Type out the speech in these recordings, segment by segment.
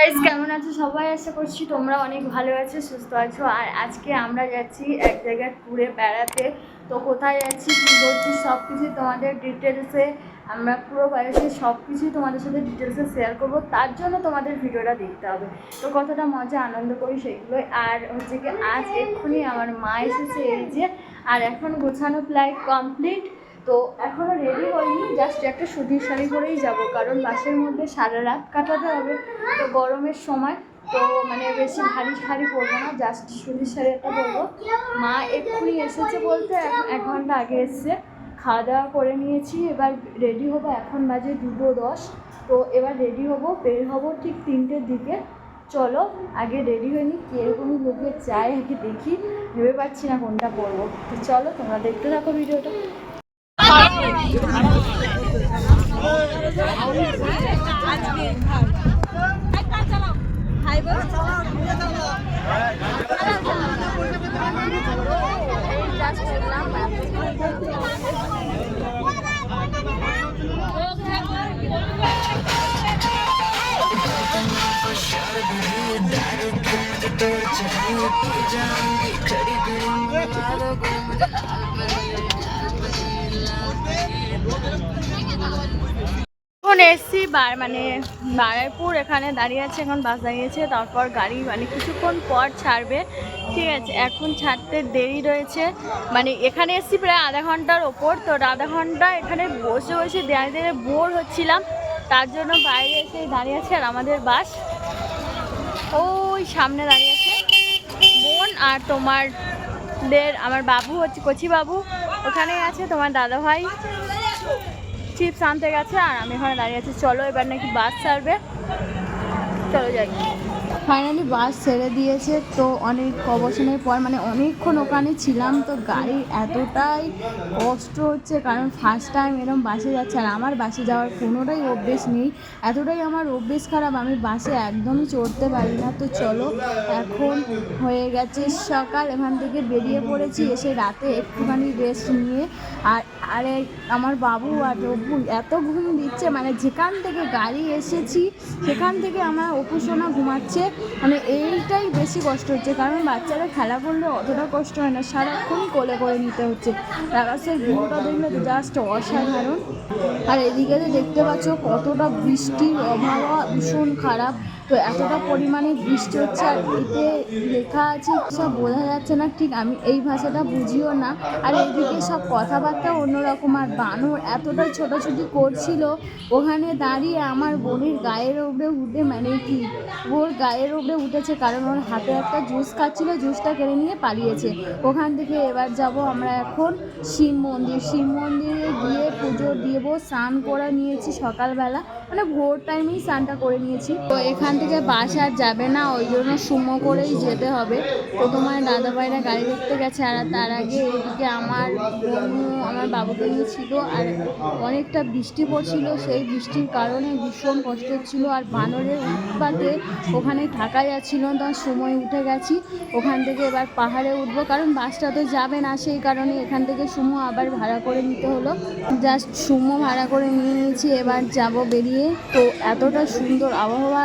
Guys কেমন আছো সবাই? আশা করছি তোমরা অনেক ভালো আছো, সুস্থ আছো। আর আজকে আমরা যাচ্ছি এক জায়গায় ট্যুরে বেড়াতে। তো কোথায় যাচ্ছি, কী করছি সব কিছু তোমাদের ডিটেলসে আমরা পুরো বাড়িতে সব কিছুই তোমাদের সাথে ডিটেলসে শেয়ার করব। তার জন্য তোমাদের ভিডিওটা দেখতে হবে। তো কতটা মজা, আনন্দ করি সেগুলোই। আর হচ্ছে কি, আজ এক্ষুনি আমার মা এসেছে এই যে, আর এখন গোছানো প্রায় কমপ্লিট তো এখনও রেডি হয়নি জাস্ট একটা সুতির শাড়ি পরেই যাব, কারণ বাসের মধ্যে সারা রাত কাটাতে হবে, তো গরমের সময়, তো মানে বেশি ভারী শাড়ি পরবো না জাস্ট সুতির শাড়ি একটা পরবো। মা এক্ষুনি এসেছে বলতে, এক- এক ঘণ্টা আগে এসছে, খাওয়া দাওয়া করে নিয়েছি, এবার রেডি হব, এখন বাজে দুটো দশ, তো এবার রেডি হব, বের হব ঠিক তিনটের দিকে। চলো, আগে রেডি হয়নি কীরকমই লোকে চাই আগে দেখি, ভেবে পাচ্ছি না কোনটা পরবো। তো চলো, তোমরা দেখতে থাকো ভিডিওটা। I'm gonna go to the bathroom. এখন এসছি বার মানে বারাইপুর, এখানে দাঁড়িয়ে আছে, এখন বাস দাঁড়িয়েছে, তারপর গাড়ি মানে কিছুক্ষণ পর ছাড়বে, ঠিক আছে? এখন ছাড়তে দেরি রয়েছে। মানে এখানে এসছি প্রায় আধা ঘণ্টার ওপর, তো আধা ঘণ্টা এখানে বসে বসে দাঁড়িয়ে দাঁড়িয়ে বোর হচ্ছিলাম, তার জন্য বাইরে এসে দাঁড়িয়ে আছে আর আমাদের বাস। ওই সামনে দাঁড়িয়ে আছে। বোন আর তোমার দের আমার বাবু হচ্ছে, কচি বাবু, ওখানেই আছে তোমার দাদা ভাই চিপস আনতে গেছে আর আমি এখানে দাঁড়িয়ে আছি। চলো এবার নাকি বাস ছাড়বে। চলো যাই। ফাইনালি বাস ছেড়ে দিয়েছে। তো অনেক অবসরের পর মানে অনেকক্ষণ ওখানে ছিলাম, তো গাড়ির এতটাই কষ্ট হচ্ছে কারণ ফার্স্ট টাইম এরকম বাসে যাচ্ছে। আর আমার বাসে যাওয়ার কোনোটাই অভ্যেস নেই। এতটাই আমার অভ্যেস খারাপ, আমি বাসে একদমই চড়তে পারি না। তো চলো, এখন হয়ে গেছে সকাল। এখান থেকে বেরিয়ে পড়েছি, এসে রাতে একটুখানি রেস্ট নিয়ে। আর আরে আমার বাবু আর অপু এত ঘুম দিচ্ছে মানে যেখান থেকে গাড়ি এসেছি, সেখান থেকে আমার অপু ঘুমাচ্ছে। মানে এইটাই বেশি কষ্ট হচ্ছে। কারণ বাচ্চারা খেলা করলে অতটা কষ্ট হয় না। সারাক্ষণ কোলে করে নিতে হচ্ছে। আকাশের ভিউটা দেখলে জাস্ট অসাধারণ। আর এদিকে দেখতে পাচ্ছ কতটা বৃষ্টির অভাব, ভীষণ খারাপ। তো এতটা পরিমাণে বৃষ্টি হচ্ছে আর এতে লেখা আছে, সব বোঝা যাচ্ছে না, ঠিক আমি এই ভাষাটা বুঝিও না। আর এইদিকে সব কথাবার্তা অন্যরকম, আর বানর এতটা ছোটাছুটি করছিল, ওখানে দাঁড়িয়ে আমার বোনের গায়ের উপরে উঠে মানে কি, ওর গায়ের উপরে উঠেছে, কারণ ওর হাতে একটা জুস খাচ্ছিলো, জুসটা কেড়ে নিয়ে পালিয়েছে। ওখান থেকে এবার যাব আমরা এখন শিব মন্দির। শিব মন্দিরে গিয়ে পুজো দেব স্নান করে নিয়েছি সকালবেলা মানে ভোর টাইমেই স্নানটা করে নিয়েছি। তো এখান থেকে বাস আর যাবে না, ওই জন্য সুমো করেই যেতে হবে। প্রথমে দাদা ভাইরা গাড়ি দেখতে গেছে আর তার আগে এদিকে আমার বোনু আমার বাবুকে নিয়ে ছিল আর অনেকটা বৃষ্টি পড়ছিল। সেই বৃষ্টির কারণে ভীষণ কষ্ট হচ্ছিল আর বানরের উৎপাতে ওখানে থাকা যাচ্ছিল না, সময় উঠে গেছি। ওখান থেকে এবার পাহাড়ে উঠবো, কারণ বাসটা তো যাবে না, সেই কারণে এখান থেকে সুমো আবার ভাড়া করে নিতে হলো। জাস্ট সুমো ভাড়া করে নিয়ে নিয়েছি, এবার যাব বেরিয়ে। তো এতটা সুন্দর আবহাওয়া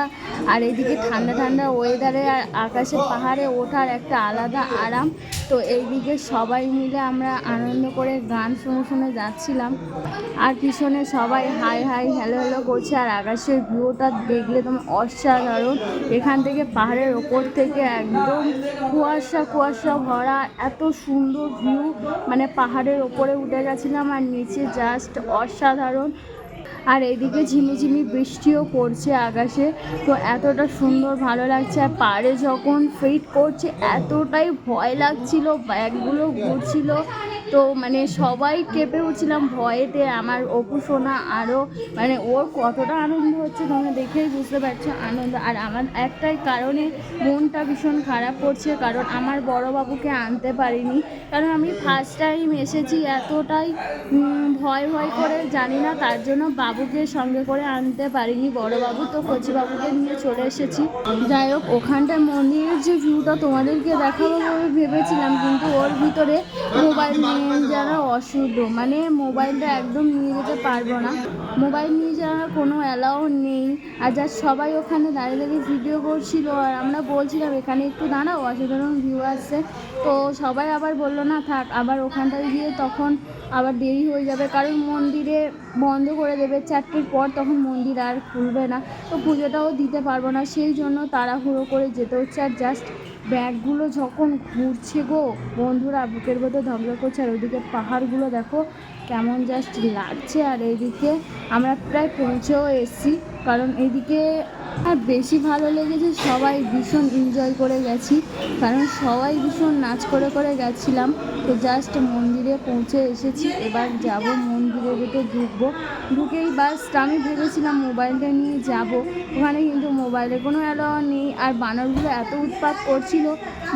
আর এদিকে ঠান্ডা ঠান্ডা ওয়েদারে আর আকাশে পাহাড়ে ওঠার একটা আলাদা আরাম। তো এইদিকে সবাই মিলে আমরা আনন্দ করে গান শুনে শুনে যাচ্ছিলাম। আর পিছনে সবাই হাই হাই হ্যালো হ্যালো করছে, আর আকাশের ভিউটা দেখলে তোমার অসাধারণ। এখান থেকে পাহাড়ের ওপর থেকে একদম কুয়াশা কুয়াশা ভরা, এত সুন্দর ভিউ মানে পাহাড়ের ওপরে উঠে গেছিলাম, আর নিচে জাস্ট অসাধারণ। আর এদিকে ঝিমিঝিমি বৃষ্টিও পড়ছে আকাশে। তো এতটা সুন্দর ভালো লাগছে। আর পাড়ে যখন ফিট করছে, এতটাই ভয় লাগছিল, ব্যাগগুলো ঘুরছিল। তো মানে সবাই কেঁপে উঠছিলাম ভয়েতে। আমার অপু, সোনা আরও মানে ওর কতটা আনন্দ হচ্ছে তোমরা দেখেই বুঝতে পারছ আনন্দ। আর আমার একটাই কারণে মনটা ভীষণ খারাপ করছে, কারণ আমার বড় বাবুকে আনতে পারিনি। কারণ আমি ফার্স্ট টাইম এসেছি, এতটাই ভয় ভয় করে, জানি না, তার জন্য বাবুকে সঙ্গে করে আনতে পারিনি। বড় বাবু তো কচি বাবুকে নিয়ে চলে এসেছি। যাই হোক ওখানটায় মন্দিরের যে ভিউটা তোমাদেরকে দেখাবো বলে ভেবেছিলাম, কিন্তু ওর ভিতরে মোবাইল নিয়ে যাওয়া অশুদ্ধ মানে মোবাইলটা একদম নিয়ে যেতে পারব না। মোবাইল নিয়ে যাওয়ার কোনো অ্যালাউ নেই। আর যা সবাই ওখানে দাঁড়িয়ে দাঁড়িয়ে ভিডিও করছিল, আর আমরা বলছিলাম, এখানে একটু দাঁড়াও, অসাধারণ ভিউ আসছে। তো সবাই আবার বলল, না, থাক। আবার ওখানটায় গিয়ে তখন আবার দেরি হয়ে যাবে। কারণ মন্দিরে বন্ধ করে দেবে চারটের পর তখন মন্দির আর খুলবে না। তো পুজোটাও দিতে পারব না, সেই জন্য তাড়াহুড়ো করে যেতে হচ্ছে। আর জাস্ট ব্যাগগুলো যখন ঘুরছে গো, বন্ধুরা বুকের মধ্যে ধমকা করছে। আর ওইদিকে পাহাড়গুলো দেখো কেমন জাস্ট লাগছে। আর এইদিকে আমরা প্রায় পৌঁছেও এসেছি, কারণ এইদিকে আর বেশি ভালো লেগেছে সবাই ভীষণ এনজয় করে গেছি, কারণ সবাই ভীষণ নাচ করে করে গেছিলাম। তো জাস্ট মন্দিরে পৌঁছে এসেছি, এবার যাব মন্দিরের ভেতর ঢুকবো। ঢুকেই বাস, আমি ভেবেছিলাম মোবাইলটা নিয়ে যাব। ওখানে কিন্তু মোবাইলে কোনো অ্যালাও নেই। আর বানরগুলো এত উৎপাত করছিল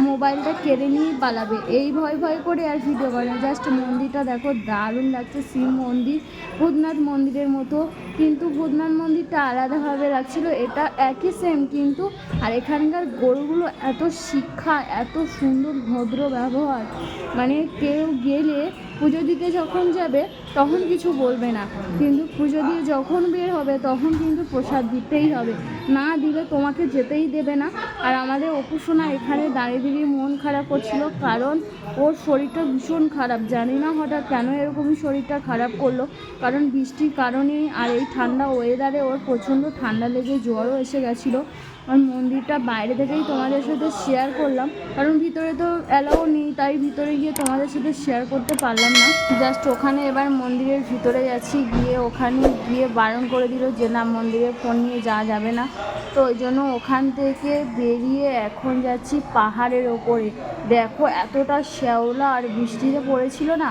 মোবাইলটা কেড়ে নিয়েই পালাবে। এই ভয় ভয় করে আর ভিডিও করে জাস্ট মন্দিরটা দেখো, দারুণ লাগছে। শিব মন্দির, ভূতনাথ মন্দিরের মতো। কিন্তু ভূতনাথ মন্দিরটা আলাদাভাবে লাগছিল। এটা একই সেম কিন্তু, আর এখানকার গরুগুলো এত শিক্ষা, এত সুন্দর, ভদ্র ব্যবহার। মানে কেউ গেলে পুজো দিতে যখন যাবে, তখন কিছু বলবে না। কিন্তু পুজো দিয়ে যখন বের হবে, তখন কিন্তু প্রসাদ দিতেই হবে। না দিলে তোমাকে যেতেই দেবে না। আর আমাদের অপুসোনা এখানে দাঁড়িয়ে দাঁড়িয়ে মন খারাপ করছিল, কারণ ওর শরীরটা ভীষণ খারাপ। জানি না হঠাৎ কেন এরকমই শরীরটা খারাপ করল। কারণ বৃষ্টির কারণে আর এই ঠান্ডা ওয়েদারে ওর প্রচণ্ড ঠান্ডা লেগে জ্বরও এসে গেছিল। আর মন্দিরটা বাইরে থেকেই তোমাদের সাথে শেয়ার করলাম। কারণ ভিতরে তো অ্যালাও নেই, তাই ভিতরে গিয়ে তোমাদের সাথে শেয়ার করতে পারলাম না। জাস্ট ওখানে এবার মন্দিরের ভিতরে যাচ্ছি, গিয়ে ওখানে গিয়ে বারণ করে দিল যে না, মন্দিরে ফোন নিয়ে যাওয়া যাবে না। তো ওই জন্য ওখান থেকে বেরিয়ে এখন যাচ্ছি পাহাড়ের ওপরে। দেখো, এতটা শ্যাওলা আর বৃষ্টিতে পড়েছিল না।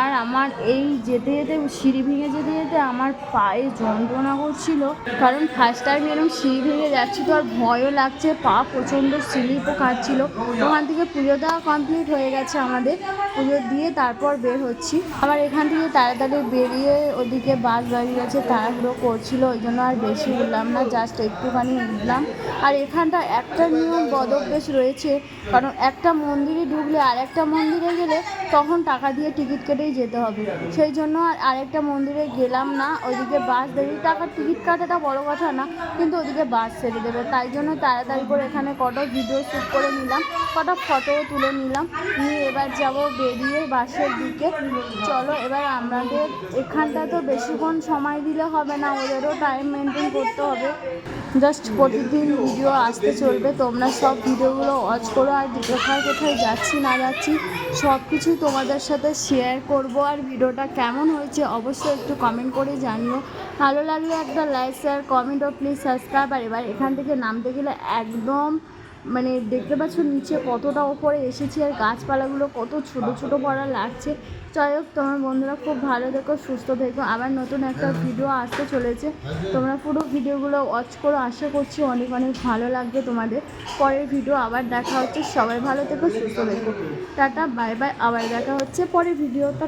আর আমার এই যেতে যেতে, সিঁড়ি ভেঙে যেতে যেতে আমার পায়ে যন্ত্রণা করছিল। কারণ ফার্স্ট টাইম এরকম সিঁড়ি ভেঙে যাচ্ছি তো আর ভয়ও লাগছে, পা প্রচণ্ড স্লিপও খাচ্ছিল। ওখান থেকে পুজো দেওয়া কমপ্লিট হয়ে গেছে আমাদের। পুজো দিয়ে তারপর বের হচ্ছি। আবার এখান থেকে তাড়াতাড়ি বেরিয়ে ওদিকে বাস দাঁড়িয়ে গেছে তাড়াহুড়ো করছিল, ওই জন্য আর বেশি উঠলাম না জাস্ট একটুখানি উঠলাম। আর এখানটা একটা নিয়ম বদভ্যাস রয়েছে, কারণ একটা মন্দিরে ঢুকলে আর একটা মন্দিরে গেলে তখন টাকা দিয়ে টিকিট কেটেই যেতে হবে। সেই জন্য আর আরেকটা মন্দিরে গেলাম না ওইদিকে বাস দাঁড়িয়ে টাকার টিকিট কাটাটা বড় কথা না, কিন্তু ওদিকে বাস ছেড়ে দেবে। তাই জন্য তাড়াতাড়ি করে এখানে কটা ভিডিও শ্যুট করে নিলাম, কটা ফটোও তুলে নিলাম। নিয়ে এবার যাব বেরিয়ে বাসের দিকে। চলো, এবার আমাদের এখানটা তো বেশিক্ষণ সময় দিলে হবে না, ওদেরও টাইম মেনটেন করতে হবে। জাস্ট প্রতিদিন ভিডিও আসতে চলবে, তোমরা সব ভিডিওগুলো ওয়াচ করো। আর কোথায় কোথায় যাচ্ছি না যাচ্ছি সব কিছু তোমাদের সাথে শেয়ার করব আর ভিডিওটা কেমন হয়েছে অবশ্যই একটু কমেন্ট করে জানিও। ভালো লাগলে একটা লাইক শেয়ার কমেন্ট ও প্লিজ সাবস্ক্রাইব আর এবার এখান থেকে নামতে গেলে একদম মানে দেখতে পাচ্ছ নিচে কতটা ওপরে এসেছি আর গাছপালাগুলো কত ছোট ছোট পড়া লাগছে। যাই হোক, তোমার বন্ধুরা খুব ভালো থেকো, সুস্থ থেকো। আবার নতুন একটা ভিডিও আসতে চলেছে। তোমরা পুরো ভিডিওগুলো ওয়াচ করো। আশা করছি অনেক অনেক ভালো লাগবে তোমাদের। পরের ভিডিও আবার দেখা হচ্ছে। সবাই ভালো থেকো, সুস্থ থেকো। টাটা বাই বাই আবার দেখা হচ্ছে পরের ভিডিওটা